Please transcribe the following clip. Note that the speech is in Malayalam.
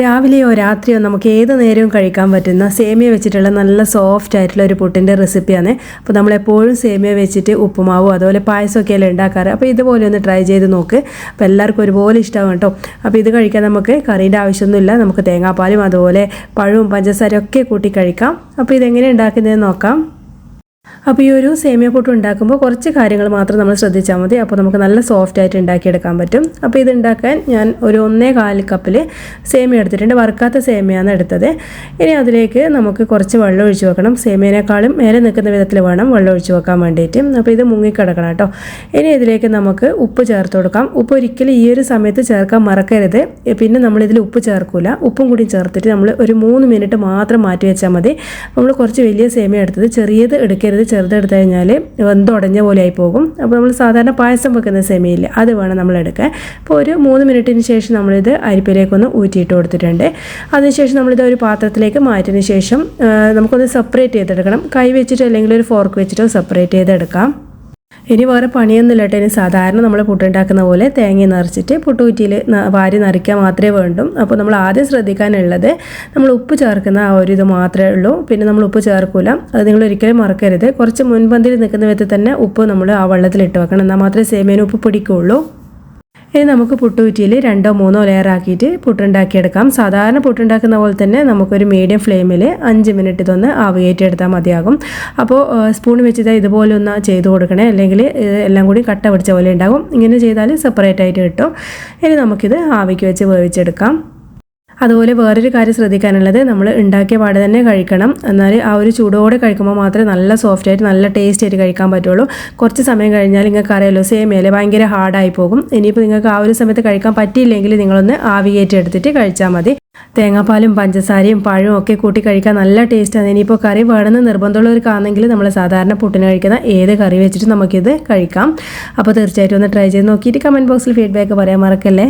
രാവിലെയോ രാത്രിയോ നമുക്ക് ഏത് നേരവും കഴിക്കാൻ പറ്റുന്ന സേമിയ വെച്ചിട്ടുള്ള നല്ല സോഫ്റ്റ് ആയിട്ടുള്ള ഒരു പുട്ടിന്റെ റെസിപ്പിയാണ് അപ്പോൾ നമ്മളെപ്പോഴും സേമിയ വെച്ചിട്ട് ഉപ്പുമാവും അതുപോലെ പായസമൊക്കെ അല്ലേ ഉണ്ടാക്കാറ്. അപ്പോൾ ഇതുപോലെ ഒന്ന് ട്രൈ ചെയ്ത് നോക്ക്. അപ്പോൾ എല്ലാവർക്കും ഒരുപോലെ ഇഷ്ടമാകും കേട്ടോ. അപ്പോൾ ഇത് കഴിക്കാൻ നമുക്ക് കറീന്റെ ആവശ്യമൊന്നുമില്ല. നമുക്ക് തേങ്ങാപ്പാലും അതുപോലെ പഴവും പഞ്ചസാരയും ഒക്കെ കൂട്ടി കഴിക്കാം. അപ്പോൾ ഇതെങ്ങനെ ഉണ്ടാക്കുന്നതെന്ന് നോക്കാം. അപ്പോൾ ഈ ഒരു സേമിയ പൊട്ട് ഉണ്ടാക്കുമ്പോൾ കുറച്ച് കാര്യങ്ങൾ മാത്രം നമ്മൾ ശ്രദ്ധിച്ചാൽ മതി. അപ്പോൾ നമുക്ക് നല്ല സോഫ്റ്റ് ആയിട്ട് ഉണ്ടാക്കിയെടുക്കാൻ പറ്റും. അപ്പോൾ ഇത് ഉണ്ടാക്കാൻ ഞാൻ ഒരു ഒന്നേ കാൽ കപ്പിൽ സേമിയ എടുത്തിട്ടുണ്ട്. വറുക്കാത്ത സേമിയാണ് എടുത്തത്. ഇനി അതിലേക്ക് നമുക്ക് കുറച്ച് വെള്ളം ഒഴിച്ച് വെക്കണം. സേമിയനേക്കാളും മേലെ നിൽക്കുന്ന വിധത്തിൽ വേണം വെള്ളം ഒഴിച്ച് വെക്കാൻ വേണ്ടിയിട്ട്. അപ്പോൾ ഇത് മുങ്ങിക്കിടക്കണം കേട്ടോ. ഇനി ഇതിലേക്ക് നമുക്ക് ഉപ്പ് ചേർത്ത് കൊടുക്കാം. ഉപ്പ് ഒരിക്കലും ഈ ഒരു സമയത്ത് ചേർക്കാൻ മറക്കരുത്. പിന്നെ നമ്മളിതിൽ ഉപ്പ് ചേർക്കില്ല ഉപ്പും കൂടി ചേർത്തിട്ട് നമ്മൾ ഒരു മൂന്ന് മിനിറ്റ് മാത്രം മാറ്റി വെച്ചാൽ മതി. നമ്മൾ കുറച്ച് വലിയ സേമിയ എടുത്തത്. ചെറിയത് എടുക്കരുത്. ചെറുതെടുത്ത് കഴിഞ്ഞാൽ വെന്തുടഞ്ഞ പോലെ ആയി പോകും അപ്പോൾ നമ്മൾ സാധാരണ പായസം വെക്കുന്ന സെമിയിൽ അത് വേണം നമ്മൾ എടുക്കാൻ അപ്പോൾ ഒരു മൂന്ന് മിനിറ്റിന് ശേഷം നമ്മളിത് അരിപ്പിലേക്കൊന്ന് ഊറ്റിയിട്ട് കൊടുത്തിട്ടുണ്ട്. അതിനുശേഷം നമ്മളിത് ഒരു പാത്രത്തിലേക്ക് മാറ്റിയതിന് ശേഷം നമുക്കൊന്ന് സെപ്പറേറ്റ് ചെയ്തെടുക്കണം. കൈ വെച്ചിട്ടോ അല്ലെങ്കിൽ ഒരു ഫോർക്ക് വെച്ചിട്ടോ സെപ്പറേറ്റ് ചെയ്തെടുക്കാം. ഇനി വേറെ പണിയൊന്നുമില്ല കേട്ടോ. ഇനി സാധാരണ നമ്മൾ പുട്ടുണ്ടാക്കുന്ന പോലെ തേങ്ങ നിറച്ചിട്ട് പുട്ടുകുറ്റിയിൽ വാരി നിറയ്ക്കാൻ മാത്രമേ വേണ്ടൂ. അപ്പോൾ നമ്മൾ ആദ്യം ശ്രദ്ധിക്കാനുള്ളത് നമ്മൾ ഉപ്പ് ചേർക്കുന്ന ആ ഒരു ഇത് മാത്രമേ ഉള്ളൂ. പിന്നെ നമ്മൾ ഉപ്പ് ചേർക്കൂല. അത് നിങ്ങൾ ഒരിക്കലും മറക്കരുത്. കുറച്ച് മുൻപന്തിൽ നിൽക്കുന്ന വിധത്തിൽ തന്നെ ഉപ്പ് നമ്മൾ ആ വെള്ളത്തിൽ ഇട്ട് വെക്കണം. എന്നാൽ മാത്രമേ സേമിയന് ഉപ്പ് പിടിക്കുകയുള്ളൂ. ഇനി നമുക്ക് പുട്ടുകുറ്റിയിൽ രണ്ടോ മൂന്നോ ലെയർ ആക്കിയിട്ട് പുട്ടുണ്ടാക്കിയെടുക്കാം. സാധാരണ പുട്ടുണ്ടാക്കുന്ന പോലെ തന്നെ നമുക്കൊരു മീഡിയം ഫ്ലെയിമിൽ അഞ്ച് മിനിറ്റ് ഇതൊന്ന് ആവിയേറ്റെടുത്താൽ മതിയാകും. അപ്പോൾ സ്പൂൺ വെച്ചിട്ട് ഇതുപോലെ ഒന്ന് ചെയ്ത് കൊടുക്കണേ. അല്ലെങ്കിൽ എല്ലാം കൂടി കട്ട പിടിച്ച പോലെ ഉണ്ടാകും. ഇങ്ങനെ ചെയ്താൽ സെപ്പറേറ്റ് ആയിട്ട് കിട്ടും. ഇനി നമുക്കിത് ആവിക്ക് വെച്ച് വേവിച്ചെടുക്കാം. അതുപോലെ വേറൊരു കാര്യം ശ്രദ്ധിക്കാനുള്ളത് നമ്മൾ ഉണ്ടാക്കിയ പാട് തന്നെ കഴിക്കണം. എന്നാൽ ആ ഒരു ചൂടോടെ കഴിക്കുമ്പോൾ മാത്രമേ നല്ല സോഫ്റ്റ് ആയിട്ട് നല്ല ടേസ്റ്റ് ആയിട്ട് കഴിക്കാൻ പറ്റുള്ളൂ. കുറച്ച് സമയം കഴിഞ്ഞാൽ നിങ്ങൾക്ക് അറിയാലോ സേമിയല്ലേ ഭയങ്കര ഹാർഡായി പോകും. ഇനിയിപ്പോൾ നിങ്ങൾക്ക് ആ ഒരു സമയത്ത് കഴിക്കാൻ പറ്റിയില്ലെങ്കിൽ നിങ്ങളൊന്ന് ആവിയേറ്റ് എടുത്തിട്ട് കഴിച്ചാൽ മതി. തേങ്ങാപ്പാലും പഞ്ചസാരയും പഴവും ഒക്കെ കൂട്ടി കഴിക്കാൻ നല്ല ടേസ്റ്റാണ് ഇനിയിപ്പോൾ കറി വേണമെന്ന് നിർബന്ധമുള്ളവർക്കാണെങ്കിൽ നമ്മൾ സാധാരണ പുട്ടിന് കഴിക്കുന്ന ഏത് കറി വെച്ചിട്ട് നമുക്കിത് കഴിക്കാം. അപ്പോൾ തീർച്ചയായിട്ടും ഒന്ന് ട്രൈ ചെയ്ത് നോക്കിയിട്ട് കമന്റ് ബോക്സിൽ ഫീഡ്ബാക്ക് പറയാൻ മറക്കല്ലേ?